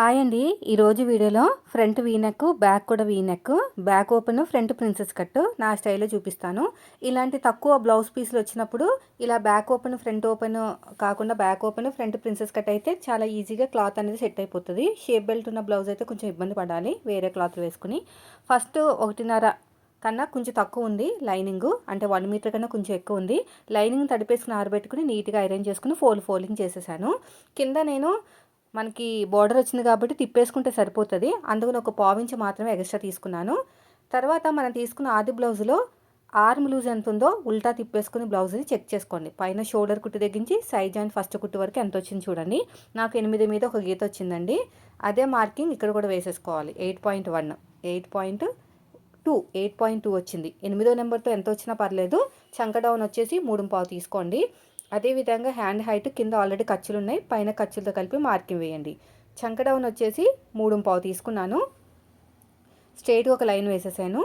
Hi అండి. ఈరోజు వీడియోలో ఫ్రంట్ వీనెక్ బ్యాక్ కూడా V neck back open front princess cut నా స్టైల్లో చూపిస్తాను. ఇలాంటి తక్కువ బ్లౌజ్ పీసులు వచ్చినప్పుడు ఇలా బ్యాక్ ఓపెన్ ఫ్రంట్ ఓపెన్ కాకుండా back open front princess cut అయితే చాలా ఈజీగా క్లాత్ అనేది సెట్ అయిపోతుంది. షేప్ బెల్ట్ ఉన్న బ్లౌజ్ అయితే కొంచెం ఇబ్బంది పడాలి వేరే క్లాత్ వేసుకుని. ఫస్ట్ ఒకటిన్నర కన్నా కొంచెం తక్కువ ఉంది లైనింగ్ అంటే వన్ మీటర్ కన్నా కొంచెం ఎక్కువ ఉంది. లైనింగ్ తడిపేసుకుని ఆరబెట్టుకుని నీట్గా ఐరన్ చేసుకుని ఫోల్డ్ ఫోల్డింగ్ చేసేసాను. కింద నేను మనకి బార్డర్ వచ్చింది కాబట్టి తిప్పేసుకుంటే సరిపోతుంది. అందుకని ఒక పావించి మాత్రమే ఎక్స్ట్రా తీసుకున్నాను. తర్వాత మనం తీసుకున్న ఆది బ్లౌజ్లో ఆర్మ్ లూజ్ ఎంత ఉందో ఉల్టా తిప్పేసుకుని బ్లౌజ్ని చెక్ చేసుకోండి. పైన షోల్డర్ కుట్టు తగ్గించి సైజ్ అండ్ ఫస్ట్ కుట్టు వరకు ఎంత వచ్చింది చూడండి. నాకు ఎనిమిది మీద ఒక గీత వచ్చిందండి. అదే మార్కింగ్ ఇక్కడ కూడా వేసేసుకోవాలి. Eight point one eight point two eight point two వచ్చింది. ఎనిమిదో నెంబర్తో ఎంత వచ్చినా పర్లేదు. చంక డౌన్ వచ్చేసి మూడు పావు తీసుకోండి. అదేవిధంగా హ్యాండ్ హైట్ కింద ఆల్రెడీ ఖర్చులు ఉన్నాయి పైన ఖర్చులతో కలిపి మార్కింగ్ వేయండి. చంక డౌన్ వచ్చేసి మూడు పావు తీసుకున్నాను. స్ట్రైట్గా ఒక లైన్ వేసేసాను.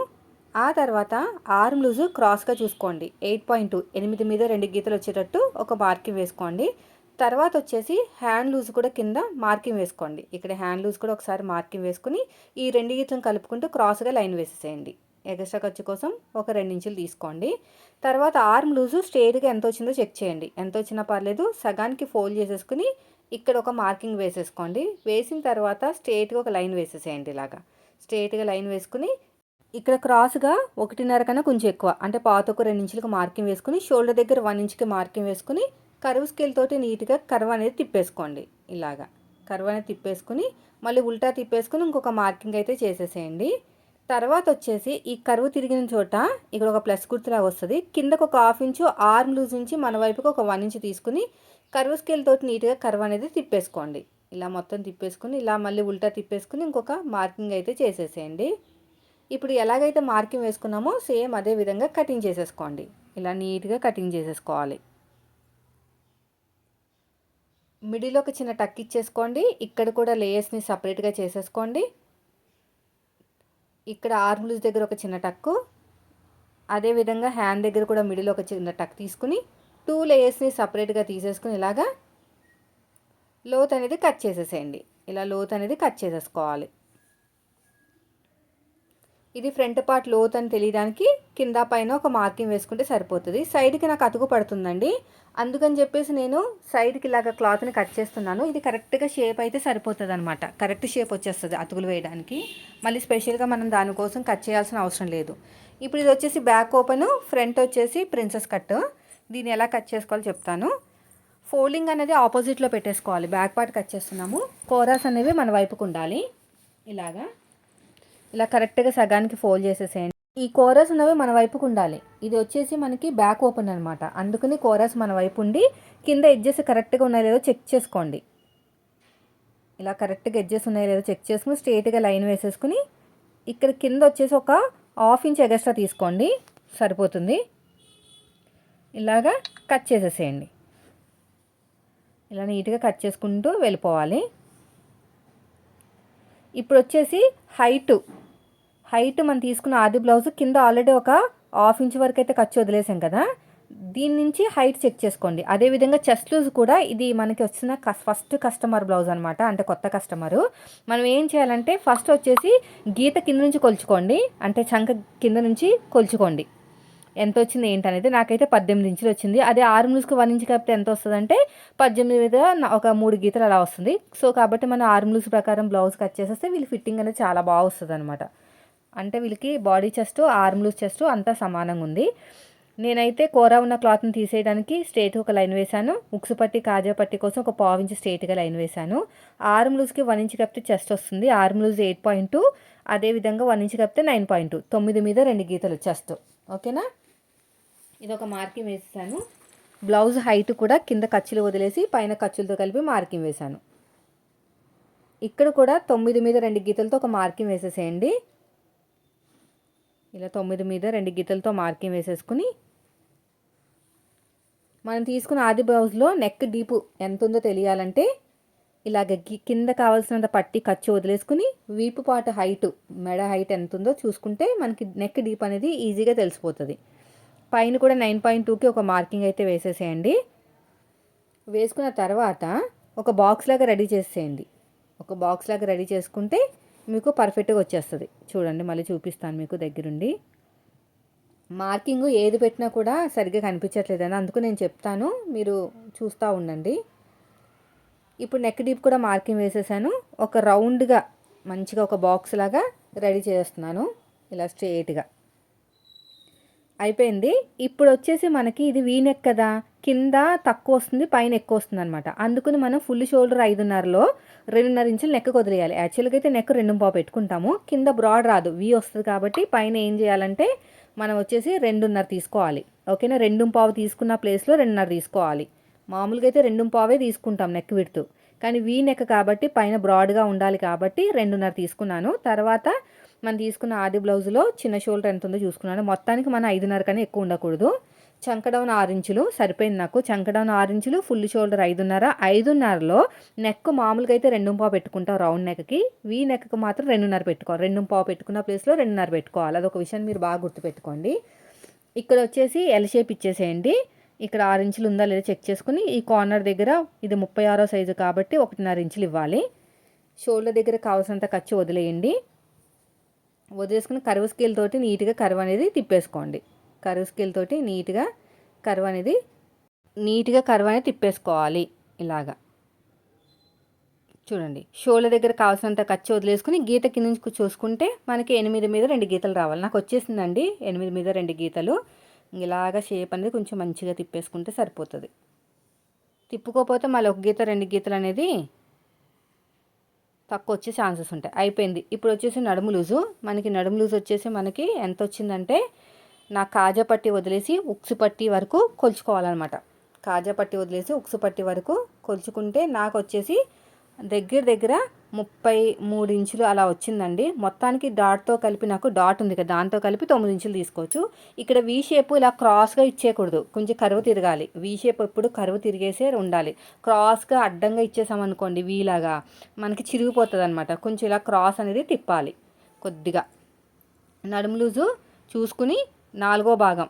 ఆ తర్వాత ఆర్మ్ లూజు క్రాస్గా చూసుకోండి. ఎయిట్ పాయింట్ టూ ఎనిమిది మీద రెండు గీతలు వచ్చేటట్టు ఒక మార్కింగ్ వేసుకోండి. తర్వాత వచ్చేసి హ్యాండ్ లూజ్ కూడా కింద మార్కింగ్ వేసుకోండి. ఇక్కడ హ్యాండ్ లూజ్ కూడా ఒకసారి మార్కింగ్ వేసుకుని ఈ రెండు గీతలను కలుపుకుంటూ క్రాస్గా లైన్ వేసేసేయండి. ఎగస్ట్రా ఖర్చు కోసం ఒక రెండు ఇంచులు తీసుకోండి. తర్వాత ఆర్మ్ లూజు స్ట్రేట్గా ఎంత వచ్చిందో చెక్ చేయండి. ఎంత వచ్చినా పర్లేదు సగానికి ఫోల్డ్ చేసేసుకుని ఇక్కడ ఒక మార్కింగ్ వేసేసుకోండి. వేసిన తర్వాత స్ట్రేట్గా ఒక లైన్ వేసేసేయండి ఇలాగా. స్ట్రేట్గా లైన్ వేసుకుని ఇక్కడ క్రాస్గా ఒకటిన్నర కన్నా కొంచెం ఎక్కువ అంటే పాత ఒక రెండు ఇంచులకు మార్కింగ్ వేసుకుని షోల్డర్ దగ్గర వన్ ఇంచ్కి మార్కింగ్ వేసుకుని కరువు స్కేల్ తోటి నీట్గా కర్వ్ అనేది తిప్పేసుకోండి ఇలాగా. కర్వ్ అనేది తిప్పేసుకుని మళ్ళీ ఉల్టా తిప్పేసుకుని ఇంకొక మార్కింగ్ అయితే చేసేసేయండి. తర్వాత వచ్చేసి ఈ కరువు తిరిగిన చోట ఇక్కడ ఒక ప్లస్ గుర్తులాగా వస్తుంది. కిందకు ఒక హాఫ్ ఇంచు ఆర్మ్ లూజ్ నుంచి మన వైపుకి ఒక వన్ ఇంచ్ తీసుకుని కరువు స్కేల్ తోటి నీట్గా కరువు అనేది తిప్పేసుకోండి. ఇలా మొత్తం తిప్పేసుకుని ఇలా మళ్ళీ ఉల్టా తిప్పేసుకుని ఇంకొక మార్కింగ్ అయితే చేసేసేయండి. ఇప్పుడు ఎలాగైతే మార్కింగ్ వేసుకున్నామో సేమ్ అదే విధంగా కటింగ్ చేసేసుకోండి. ఇలా నీట్గా కటింగ్ చేసేసుకోవాలి. మిడిల్ ఒక చిన్న టక్ ఇచ్చేసుకోండి. ఇక్కడ కూడా లేయర్స్ని సపరేట్గా చేసేసుకోండి. ఇక్కడ ఆర్మ్ లూజ్ దగ్గర ఒక చిన్న టక్కు అదేవిధంగా హ్యాండ్ దగ్గర కూడా మిడిల్ ఒక చిన్న టక్ తీసుకుని టూ లేయర్స్ని సపరేట్గా తీసేసుకుని ఇలాగా లోత్ అనేది కట్ చేసేసేయండి. ఇలా లోత్ అనేది కట్ చేసేసుకోవాలి. ఇది ఫ్రంట్ పార్ట్ లోత్ అని తెలియడానికి కింద పైన ఒక మార్కింగ్ వేసుకుంటే సరిపోతుంది. సైడ్కి నాకు అతుకు పడుతుందండి. అందుకని చెప్పేసి నేను సైడ్కి ఇలాగ క్లాత్ని కట్ చేస్తున్నాను. ఇది కరెక్ట్గా షేప్ అయితే సరిపోతుంది అనమాట కరెక్ట్ షేప్ వచ్చేస్తుంది అతుకులు వేయడానికి. మళ్ళీ స్పెషల్గా మనం దానికోసం కట్ చేయాల్సిన అవసరం లేదు. ఇప్పుడు ఇది వచ్చేసి బ్యాక్ ఓపెన్ ఫ్రంట్ వచ్చేసి ప్రిన్సెస్ కట్ దీన్ని ఎలా కట్ చేసుకోవాలో చెప్తాను. ఫోల్డింగ్ అనేది ఆపోజిట్లో పెట్టేసుకోవాలి. బ్యాక్ పార్ట్ కట్ చేస్తున్నాము. కోరాస్ అనేవి మన వైపుకు ఉండాలి. ఇలాగా. ఇలా కరెక్ట్గా సగానికి ఫోల్డ్ చేసేసేయండి. ఈ కోరస్ ఉన్నవి మన వైపుకు ఉండాలి. ఇది వచ్చేసి మనకి బ్యాక్ ఓపెన్ అనమాట అందుకని కోరస్ మన వైపు ఉండి కింద ఎడ్జెస్ కరెక్ట్గా ఉన్నాయో లేదో చెక్ చేసుకోండి. ఇలా కరెక్ట్గా ఎడ్జెస్ ఉన్నాయో లేదో చెక్ చేసుకుని స్ట్రేట్గా లైన్ వేసేసుకుని ఇక్కడ కింద వచ్చేసి ఒక హాఫ్ ఇంచ్ ఎగస్ట్రా తీసుకోండి. సరిపోతుంది. ఇలాగా కట్ చేసేసేయండి. ఇలా నీట్గా కట్ చేసుకుంటూ వెళ్ళిపోవాలి. ఇప్పుడు వచ్చేసి హైటు. హైట్ మనం తీసుకున్న ఆది బ్లౌజ్ కింద ఆల్రెడీ ఒక హాఫ్ ఇంచ్ వరకు అయితే ఖర్చు వదిలేసాం కదా. దీని నుంచి హైట్ చెక్ చేసుకోండి. అదేవిధంగా చెస్ట్ లూజ్ కూడా ఇది మనకి వచ్చిన ఫస్ట్ కస్టమర్ బ్లౌజ్ అనమాట అంటే కొత్త కస్టమరు. మనం ఏం చేయాలంటే ఫస్ట్ వచ్చేసి గీత కింద నుంచి కొలుచుకోండి. అంటే చంక కింద నుంచి కొలుచుకోండి. ఎంత వచ్చింది ఏంటనేది నాకైతే పద్దెనిమిది ఇంచులు వచ్చింది. అదే ఆరు లూజ్కి వన్ ఇంచ్ కాబట్టి ఎంత వస్తుంది అంటే పద్దెనిమిది మీద ఒక మూడు గీతలు అలా వస్తుంది. సో కాబట్టి మనం ఆరు లూజ్ ప్రకారం బ్లౌజ్ కట్ చేసేస్తే వీళ్ళు ఫిట్టింగ్ అనేది చాలా బాగా వస్తుంది అనమాట అంటే వీళ్ళకి body chest arm loose chest అంతా సమానంగా ఉంది. నేనైతే కూర ఉన్న క్లాత్ని తీసేయడానికి స్ట్రేట్ ఒక లైన్ వేశాను. ఉక్సు పట్టి కాజా పట్టి కోసం ఒక పావు ఇంచ్ స్ట్రేట్గా లైన్ వేశాను. ఆర్మ్ లూజ్కి వన్ ఇంచ్ కప్పితే చెస్ట్ వస్తుంది. Arm loose eight point two అదేవిధంగా వన్ ఇంచ్ కప్పితే నైన్ పాయింట్ టూ. తొమ్మిది మీద రెండు గీతలు చెస్ట్. ఓకేనా? ఇది ఒక మార్కింగ్ వేసాను బ్లౌజ్ హైట్ కూడా కింద ఖర్చులు వదిలేసి పైన ఖర్చులతో కలిపి మార్కింగ్ వేశాను. ఇక్కడ కూడా తొమ్మిది మీద రెండు గీతలతో ఒక మార్కింగ్ వేసేసేయండి. ఇలా తొమ్మిది మీద రెండు గీతలతో మార్కింగ్ వేసేసుకుని మనం తీసుకున్న ఆది బ్లౌజ్లో నెక్ డీపు ఎంత ఉందో తెలియాలంటే ఇలాగ కింద కావాల్సినంత పట్టి ఖర్చు వదిలేసుకుని వీపు పాటు హైట్ మెడ హైట్ ఎంత ఉందో చూసుకుంటే మనకి నెక్ డీప్ అనేది ఈజీగా తెలిసిపోతుంది. పైన కూడా నైన్ పాయింట్ టూకి ఒక మార్కింగ్ అయితే వేసేసేయండి. వేసుకున్న తర్వాత ఒక బాక్స్ లాగా రెడీ చేసేయండి. ఒక బాక్స్ లాగా రెడీ చేసుకుంటే మీకు పర్ఫెక్ట్గా వచ్చేస్తుంది. చూడండి మళ్ళీ చూపిస్తాను మీకు దగ్గరుండి. మార్కింగ్ ఏది పెట్టినా కూడా సరిగ్గా కనిపించట్లేదని అందుకు నేను చెప్తాను. మీరు చూస్తూ ఉండండి. ఇప్పుడు నెక్ డీప్ కూడా మార్కింగ్ వేసేసాను. ఒక రౌండ్గా మంచిగా ఒక బాక్స్ లాగా రెడీ చేస్తున్నాను. ఇలా స్ట్రేట్గా అయిపోయింది. ఇప్పుడు వచ్చేసి మనకి ఇది వీ నెక్ కదా. కింద తక్కువ వస్తుంది పైన ఎక్కువ వస్తుంది అనమాట అందుకని మనం ఫుల్ షోల్డర్ ఐదున్నరలో రెండున్నర ఇంచులు నెక్ వదిలేయాలి యాక్చువల్గా అయితే నెక్ రెండు పావు పెట్టుకుంటాము. కింద బ్రాడ్ రాదు. వీ వస్తుంది కాబట్టి పైన ఏం చేయాలంటే మనం వచ్చేసి రెండున్నర తీసుకోవాలి. ఓకేనా? రెండు పావు తీసుకున్న ప్లేస్లో రెండున్నర తీసుకోవాలి. మామూలుగా అయితే రెండు పావే తీసుకుంటాం నెక్ విడుతూ. కానీ వీ నెక్ కాబట్టి పైన బ్రాడ్గా ఉండాలి కాబట్టి రెండున్నర తీసుకున్నాను. తర్వాత మనం తీసుకున్న ఆది బ్లౌజ్లో చిన్న షోల్డర్ ఎంత ఉందో చూసుకున్నాను. మొత్తానికి మన ఐదున్నర కన్నా ఎక్కువ ఉండకూడదు. చంకడౌన్ ఆరు ఇంచులు సరిపోయింది నాకు. చంకడౌన్ ఆరు ఇంచులు ఫుల్ షోల్డర్ ఐదున్నర. ఐదున్నరలో నెక్ మామూలుగా అయితే రెండు పావు పెట్టుకుంటాం రౌండ్ నెక్కి వీ నెక్కి మాత్రం రెండున్నర పెట్టుకోవాలి. రెండు పావు పెట్టుకున్న ప్లేస్లో రెండున్నర పెట్టుకోవాలి. అదొక విషయం మీరు బాగా గుర్తుపెట్టుకోండి. ఇక్కడ వచ్చేసి ఎల్ షేప్ ఇచ్చేసేయండి. ఇక్కడ ఆరు ఇంచులు ఉందా లేదా చెక్ చేసుకుని ఈ కార్నర్ దగ్గర ఇది ముప్పై ఆరో సైజు కాబట్టి ఒకటిన్నర ఇంచులు ఇవ్వాలి. షోల్డర్ దగ్గర కావాల్సినంత ఖర్చు వదిలేయండి. వదిలేసుకుని కరువు స్కేల్ తోటి నీట్గా కరువు అనేది తిప్పేసుకోండి. కరువు స్కిల్ తోటి నీట్గా కరువు అనేది నీట్గా కరువు అనేది తిప్పేసుకోవాలి ఇలాగా. చూడండి షోల దగ్గర కావాల్సినంత ఖర్చు వదిలేసుకుని గీత కింద నుంచి చూసుకుంటే మనకి ఎనిమిది మీద రెండు గీతలు రావాలి. నాకు వచ్చేసిందండి ఎనిమిది మీద రెండు గీతలు. ఇలాగా షేప్ అనేది కొంచెం మంచిగా తిప్పేసుకుంటే సరిపోతుంది. తిప్పుకోకపోతే మళ్ళీ ఒక గీత రెండు గీతలు అనేది తక్కువ వచ్చే ఛాన్సెస్ ఉంటాయి. అయిపోయింది. ఇప్పుడు వచ్చేసి నడుము లూజు. మనకి నడుము లూజు వచ్చేసి మనకి ఎంత వచ్చిందంటే నా కాజా పట్టి వదిలేసి ఉక్సు పట్టి వరకు కొలుచుకోవాలన్నమాట. కాజా పట్టి వదిలేసి ఉక్సు పట్టి వరకు కొలుచుకుంటే నాకు వచ్చేసి దగ్గర దగ్గర ముప్పై మూడు ఇంచులు అలా వచ్చిందండి. మొత్తానికి డాట్తో కలిపి నాకు డాట్ ఉంది కదా దాంతో కలిపి తొమ్మిది ఇంచులు తీసుకోవచ్చు. ఇక్కడ వీ షేప్ ఇలా క్రాస్గా ఇచ్చేయకూడదు. కొంచెం కరువు తిరగాలి. వీ షేప్ ఎప్పుడు కరువు తిరిగేసే ఉండాలి. క్రాస్గా అడ్డంగా ఇచ్చేసామనుకోండి వీలాగా మనకి చిరిగిపోతుంది అనమాట కొంచెం ఇలా క్రాస్ అనేది తిప్పాలి కొద్దిగా. నడుము లూజు చూసుకుని నాలుగో భాగం.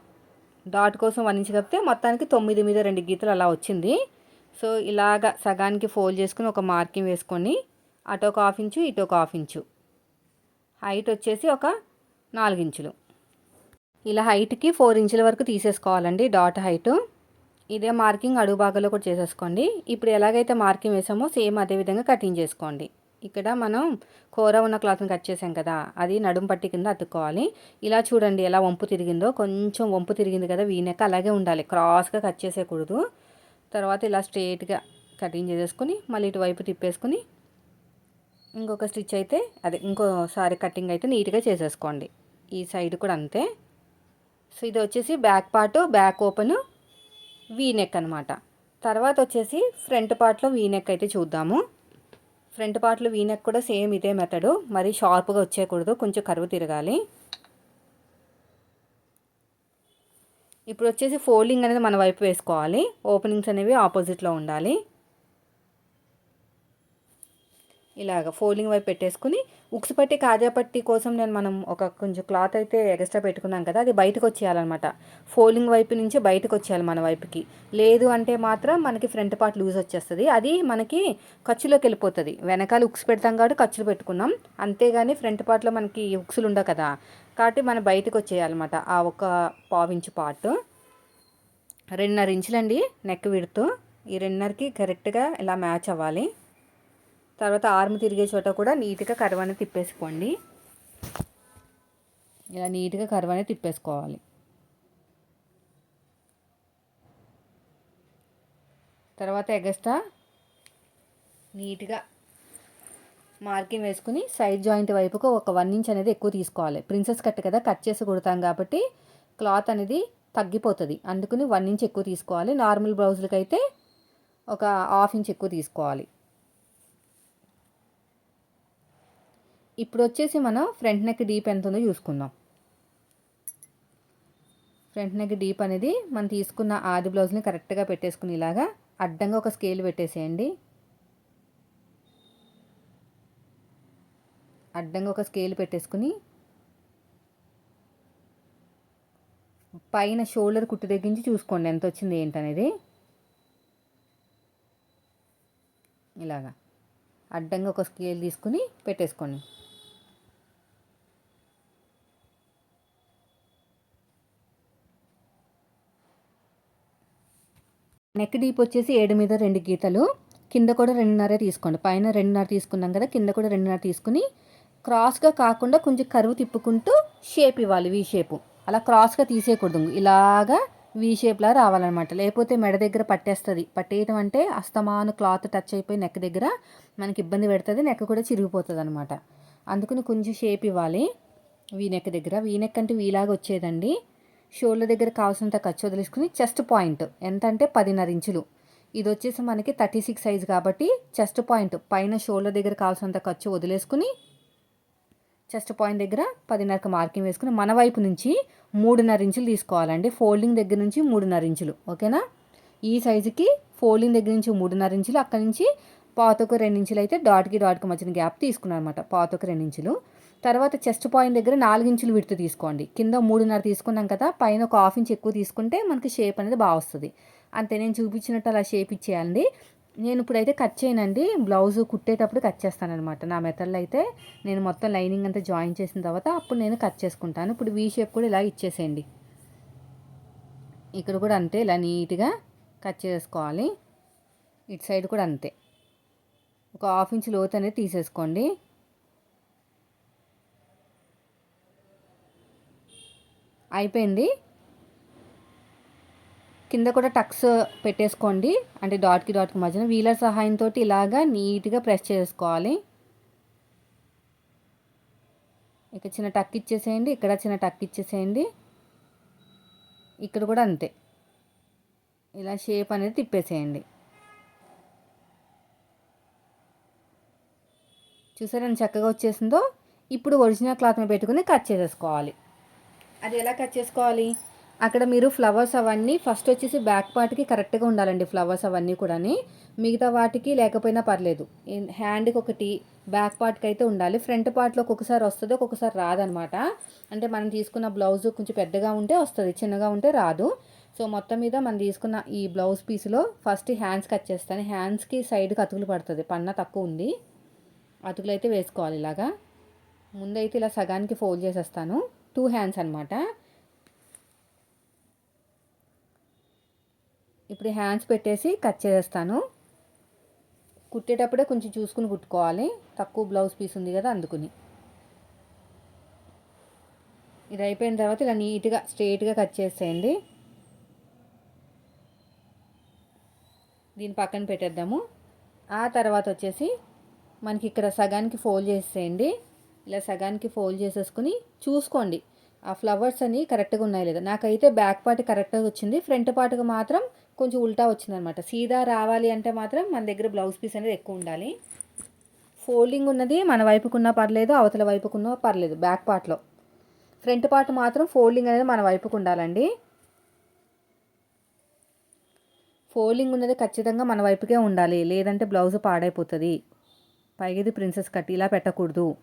డాట్ కోసం వన్ ఇంచ్ కప్పితే మొత్తానికి తొమ్మిది మీద రెండు గీతలు అలా వచ్చింది. సో ఇలాగ సగానికి ఫోల్డ్ చేసుకుని ఒక మార్కింగ్ వేసుకొని అటు ఒక హాఫ్ ఇంచు ఇటు ఒక హాఫ్ ఇంచు. హైట్ వచ్చేసి ఒక నాలుగు ఇంచులు. ఇలా హైట్కి ఫోర్ ఇంచుల వరకు తీసేసుకోవాలండి డాట్ హైటు. ఇదే మార్కింగ్ అడుగు భాగంలో కూడా చేసేసుకోండి. ఇప్పుడు ఎలాగైతే మార్కింగ్ వేసామో సేమ్ అదే విధంగా కటింగ్ చేసుకోండి. ఇక్కడ మనం కూర ఉన్న క్లాత్ని కట్ చేసాం కదా అది నడుము పట్టి కింద అతుక్కోవాలి. ఇలా చూడండి ఎలా వంపు తిరిగిందో కొంచెం వంపు తిరిగింది కదా వీనెక్క అలాగే ఉండాలి క్రాస్గా కట్ చేసేయకూడదు. తర్వాత ఇలా స్ట్రేట్గా కటింగ్ చేసేసుకొని మళ్ళీ ఇటువైపు తిప్పేసుకొని ఇంకొక స్టిచ్ అయితే అదే ఇంకోసారి కటింగ్ అయితే నీట్గా చేసేసుకోండి. ఈ సైడ్ కూడా అంతే. సో ఇది వచ్చేసి back part back open V neck అనమాట తర్వాత వచ్చేసి ఫ్రంట్ పార్ట్లో వీ నెక్ అయితే చూద్దాము. ఫ్రంట్ పార్ట్లు వీనక్ కూడా సేమ్ ఇదే మెథడు. మరి షార్ప్గా వచ్చేయకూడదు. కొంచెం కరువు తిరగాలి. ఇప్పుడు వచ్చేసి ఫోల్డింగ్ అనేది మన వైపు వేసుకోవాలి. ఓపెనింగ్స్ అనేవి ఆపోజిట్లో ఉండాలి. ఇలాగ ఫోల్డింగ్ వైపు పెట్టేసుకుని ఉక్స్ పట్టి కాజాపట్టి కోసం నేను మనం ఒక కొంచెం క్లాత్ అయితే ఎక్స్ట్రా పెట్టుకున్నాం కదా అది బయటకు వచ్చేయాలన్నమాట ఫోల్డింగ్ వైపు నుంచి బయటకు వచ్చేయాలి మన వైపుకి. లేదు అంటే మాత్రం మనకి ఫ్రంట్ పార్ట్ లూజ్ వచ్చేస్తుంది. అది మనకి ఖర్చులోకి వెళ్ళిపోతుంది. వెనకాల ఉక్స్ పెడతాం కాబట్టి ఖర్చులు పెట్టుకున్నాం. అంతేగాని ఫ్రంట్ పార్ట్లో మనకి ఉక్సులు ఉండవు కదా. కాబట్టి మనం బయటకు వచ్చేయాలన్నమాట ఆ ఒక పావించు పార్ట్. రెండున్నర ఇంచులండి నెక్ విడుతూ. ఈ రెండున్నరకి కరెక్ట్గా ఇలా మ్యాచ్ అవ్వాలి. తర్వాత ఆర్మ్ తిరిగే చోట కూడా నీట్గా కర్వ్ అనేది తిప్పేసుకోండి. ఇలా నీట్గా కర్వ్ అనేది తిప్పేసుకోవాలి. తర్వాత ఎగస్ట్రా నీట్గా మార్కింగ్ వేసుకుని సైడ్ జాయింట్ వైపుకు ఒక వన్ ఇంచ్ అనేది ఎక్కువ తీసుకోవాలి. ప్రిన్సెస్ కట్ కదా కట్ చేసి కుడతాం కాబట్టి క్లాత్ అనేది తగ్గిపోతుంది. అందుకని వన్ ఇంచ్ ఎక్కువ తీసుకోవాలి. నార్మల్ బ్లౌజులకి అయితే ఒక హాఫ్ ఇంచ్ ఎక్కువ తీసుకోవాలి. ఇప్పుడు వచ్చేసి మనం ఫ్రంట్ నెక్ డీప్ ఎంత ఉందో చూసుకుందాం. ఫ్రంట్ నెక్ డీప్ అనేది మనం తీసుకున్న ఆది బ్లౌజ్ని కరెక్ట్గా పెట్టేసుకుని ఇలాగా అడ్డంగా ఒక స్కేల్ పెట్టేసేయండి. అడ్డంగా ఒక స్కేల్ పెట్టేసుకుని పైన షోల్డర్ కుట్టు తగ్గించి చూసుకోండి ఎంత వచ్చింది ఏంటనేది. ఇలాగా అడ్డంగా ఒక స్కేల్ తీసుకుని పెట్టేసుకోండి. నెక్ డీప్ వచ్చేసి ఏడు మీద రెండు గీతలు. కింద కూడా రెండున్నర తీసుకోండి. పైన రెండున్నర తీసుకున్నాం కదా కింద కూడా రెండున్నర తీసుకుని క్రాస్గా కాకుండా కొంచెం కరువు తిప్పుకుంటూ షేప్ ఇవ్వాలి వీ షేపు అలా క్రాస్గా తీసేయకూడదు. ఇలాగా వీ షేప్లా రావాలన్నమాట. లేకపోతే మెడ దగ్గర పట్టేస్తుంది. పట్టేయటం అంటే అస్తమాను క్లాత్ టచ్ అయిపోయి నెక్ దగ్గర మనకి ఇబ్బంది పెడుతుంది. నెక్ కూడా చిరిగిపోతుంది అనమాట అందుకని కొంచెం షేప్ ఇవ్వాలి. వీ నెక్ దగ్గర. వీ నెక్ అంటే వీలాగా వచ్చేదండి. షోల్డర్ దగ్గర కావాల్సినంత ఖర్చు వదిలేసుకుని చెస్ట్ పాయింట్. ఎంత అంటే పదిన్నర ఇంచులు. ఇది వచ్చేసి మనకి థర్టీ సిక్స్ సైజ్ కాబట్టి చెస్ట్ పాయింట్. పైన షోల్డర్ దగ్గర కావాల్సినంత ఖర్చు వదిలేసుకుని చెస్ట్ పాయింట్ దగ్గర పదిన్నరకు మార్కింగ్ వేసుకుని మన వైపు నుంచి మూడున్నర ఇంచులు తీసుకోవాలండి. ఫోల్డింగ్ దగ్గర నుంచి మూడున్నర ఇంచులు. ఓకేనా? ఈ సైజుకి ఫోల్డింగ్ దగ్గర నుంచి మూడున్నర ఇంచులు. అక్కడి నుంచి పాతొక రెండు ఇంచులు అయితే డాట్కి డాట్కి మధ్యన గ్యాప్ తీసుకున్నాను అనమాట పాతొక రెండు ఇంచులు. తర్వాత చెస్ట్ పాయింట్ దగ్గర నాలుగు ఇంచులు విడుతు తీసుకోండి. కింద మూడున్నర తీసుకున్నాం కదా పైన ఒక హాఫ్ ఇంచ్ ఎక్కువ తీసుకుంటే మనకి షేప్ అనేది బాగా వస్తుంది. అంతే నేను చూపించినట్టు అలా షేప్ ఇచ్చేయాలండి. నేను ఇప్పుడైతే కట్ చేయనండి. బ్లౌజ్ కుట్టేటప్పుడు కట్ చేస్తాను నా మెథడ్లో అయితే నేను మొత్తం లైనింగ్ అంతా జాయిన్ చేసిన తర్వాత అప్పుడు నేను కట్ చేసుకుంటాను. ఇప్పుడు వీ షేప్ కూడా ఇలా ఇచ్చేసేయండి. ఇక్కడ కూడా అంతే ఇలా నీట్గా కట్ చేసుకోవాలి. ఇటు సైడ్ కూడా అంతే. ఒక హాఫ్ ఇంచ్ లోతు అనేది తీసేసుకోండి. అయిపోయింది. కింద కూడా టక్స్ పెట్టేసుకోండి. అంటే డాట్కి డాట్కి మధ్యన వీలర్ సహాయంతో ఇలాగా నీట్గా ప్రెస్ చేసుకోవాలి. ఇక్కడ చిన్న టక్ ఇచ్చేసేయండి ఇక్కడ చిన్న టక్ ఇచ్చేసేయండి. ఇక్కడ కూడా అంతే. ఇలా షేప్ అనేది తిప్పేసేయండి. చూసారా చక్కగా వచ్చేసిందో? ఇప్పుడు ఒరిజినల్ క్లాత్ని పెట్టుకుని కట్ చేసేసుకోవాలి. అది ఎలా కట్ చేసుకోవాలి? అక్కడ మీరు ఫ్లవర్స్ అవన్నీ ఫస్ట్ వచ్చేసి బ్యాక్ పార్ట్కి కరెక్ట్గా ఉండాలండి ఫ్లవర్స్ అవన్నీ కూడా మిగతా వాటికి లేకపోయినా పర్లేదు. హ్యాండ్కి ఒకటి బ్యాక్ పార్ట్కి అయితే ఉండాలి. ఫ్రంట్ పార్ట్లో ఒక్కొక్కసారి వస్తుంది ఒక్కొక్కసారి రాదనమాట. అంటే మనం తీసుకున్న బ్లౌజ్ కొంచెం పెద్దగా ఉంటే వస్తుంది చిన్నగా ఉంటే రాదు. సో మొత్తం మీద మనం తీసుకున్న ఈ బ్లౌజ్ పీస్లో ఫస్ట్ హ్యాండ్స్ కట్ చేస్తాను. హ్యాండ్స్కి సైడ్కి అతుకులు పడుతుంది పన్న తక్కువ ఉంది. అతుకులు అయితే వేసుకోవాలి ఇలాగా. ముందైతే ఇలా సగానికి ఫోల్డ్ చేసేస్తాను. టూ హ్యాండ్స్ అనమాట ఇప్పుడు హ్యాండ్స్ పెట్టేసి కట్ చేస్తాను కుట్టేటప్పుడే కొంచెం చూసుకుని కుట్టుకోవాలి. తక్కువ బ్లౌజ్ పీస్ ఉంది కదా అందుకుని. ఇది అయిపోయిన తర్వాత ఇలా నీట్గా స్ట్రైట్గా కట్ చేసేయండి. దీని పక్కన పెట్టేద్దాము. ఆ తర్వాత వచ్చేసి మనకి ఇక్కడ సగానికి ఫోల్డ్ చేసేయండి. ఇలా సగానికి ఫోల్డ్ చేసేసుకుని చూసుకోండి. ఆ ఫ్లవర్స్ అని కరెక్ట్గా ఉన్నాయి లేదా. నాకైతే బ్యాక్ పార్ట్ కరెక్ట్గా వచ్చింది. ఫ్రంట్ పార్ట్కి మాత్రం కొంచెం ఉల్టా వచ్చిందనమాట సీదా రావాలి అంటే మాత్రం మన దగ్గర బ్లౌజ్ పీస్ అనేది ఎక్కువ ఉండాలి. ఫోల్డింగ్ ఉన్నది మన వైపుకున్నా పర్లేదు అవతల వైపుకున్నా పర్లేదు బ్యాక్ పార్ట్లో. ఫ్రంట్ పార్ట్ మాత్రం ఫోల్డింగ్ అనేది మన వైపుకు ఉండాలండి. ఫోల్డింగ్ ఉన్నది ఖచ్చితంగా మన వైపుకే ఉండాలి. లేదంటే బ్లౌజ్ పాడైపోతుంది. పైగిది ప్రిన్సెస్ కట్ ఇలా పెట్టకూడదు.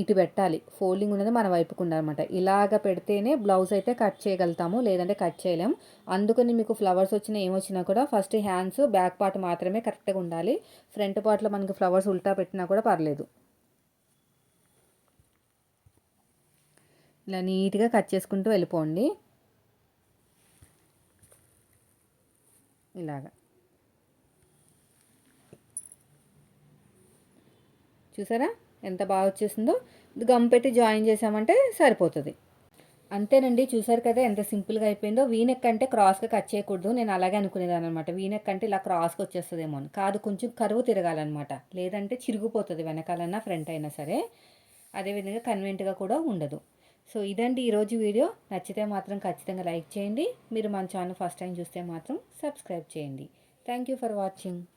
ఇటు పెట్టాలి. ఫోల్డింగ్ ఉన్నది మన వైపుకు ఉండాలన్నమాట ఇలాగ పెడితేనే బ్లౌజ్ అయితే కట్ చేయగలుగుతాము లేదంటే కట్ చేయలేం. అందుకని మీకు ఫ్లవర్స్ వచ్చినా ఏమొచ్చినా కూడా ఫస్ట్ హ్యాండ్స్ బ్యాక్ పార్ట్ మాత్రమే కరెక్ట్గా ఉండాలి. ఫ్రంట్ పార్ట్లో మనకి ఫ్లవర్స్ ఉల్టా పెట్టినా కూడా పర్లేదు. ఇలా నీట్గా కట్ చేసుకుంటూ వెళ్ళిపోండి. ఇలాగా. చూసారా? ఎంత బాగా వచ్చేసిందో గమ్ పెట్టి జాయిన్ చేసామంటే సరిపోతుంది. అంతేనండి చూసారు కదా ఎంత సింపుల్గా అయిపోయిందో. వీనెక్ అంటే క్రాస్గా కట్ చేయకూడదు నేను అలాగే అనుకునేదాను అనమాట వీనెక్ అంటే ఇలా క్రాస్గా వచ్చేస్తుందేమో అని. కాదు కొంచెం కరువు తిరగాలన్నమాట. లేదంటే చిరిగిపోతుంది వెనకాలన్నా ఫ్రంట్ అయినా సరే. అదేవిధంగా కన్వెంట్గా కూడా ఉండదు. సో ఇదండి ఈరోజు వీడియో. నచ్చితే మాత్రం ఖచ్చితంగా లైక్ చేయండి. మీరు మన ఛానల్ ఫస్ట్ టైం చూస్తే మాత్రం సబ్స్క్రైబ్ చేయండి. Thank you for watching.